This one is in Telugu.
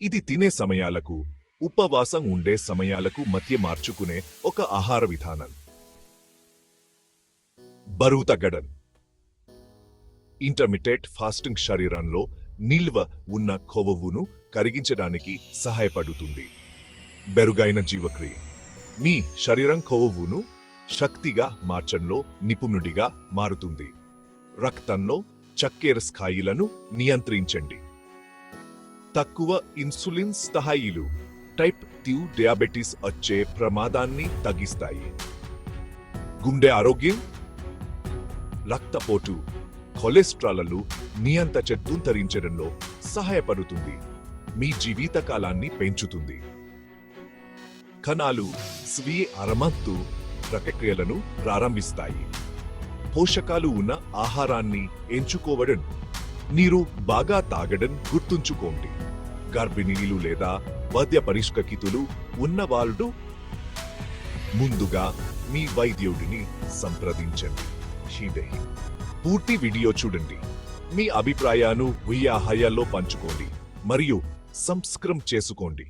ఇది తినే సమయాలకు ఉపవాసం ఉండే సమయాలకు మధ్య మార్చుకునే ఒక ఆహార విధానం. బరువు తగ్గడం ఇంటర్మిటెట్ ఫాస్టింగ్ శరీరంలో నిల్వ ఉన్న కొవ్వును కరిగించడానికి సహాయపడుతుంది. బెరుగైన జీవక్రియ. మీ శరీరం కొవ్వును శక్తిగా మార్చడంలో నిపుణుడిగా మారుతుంది. రక్తంలో చక్కెర స్థాయిలను నియంత్రించండి. తక్కువ ఇన్సులిన్ స్థాయిలు టైప్ టూ డయాబెటీస్ వచ్చే ప్రమాదాన్ని తగ్గిస్తాయి. గుండె ఆరోగ్యం రక్తపోటు కొలెస్ట్రాల్లు నియంత ధరించడంలో సహాయపడుతుంది. మీ జీవిత కాలాన్ని పెంచుతుంది. కణాలు స్వీయ అరమత్తు ప్రక్రియలను ప్రారంభిస్తాయి. పోషకాలు ఉన్న ఆహారాన్ని ఎంచుకోవడం నీరు బాగా తాగడం గుర్తుంచుకోండి. గర్భిణీలు లేదా వద్య పరిష్కకితులు ఉన్నవాళ్ళు ముందుగా మీ వైద్యుడిని సంప్రదించండి. శ్రీదేహి పూర్తి వీడియో చూడండి. మీ అభిప్రాయాన్ని వియాహయాల్లో పంచుకోండి మరియు సంస్కృం చేసుకోండి.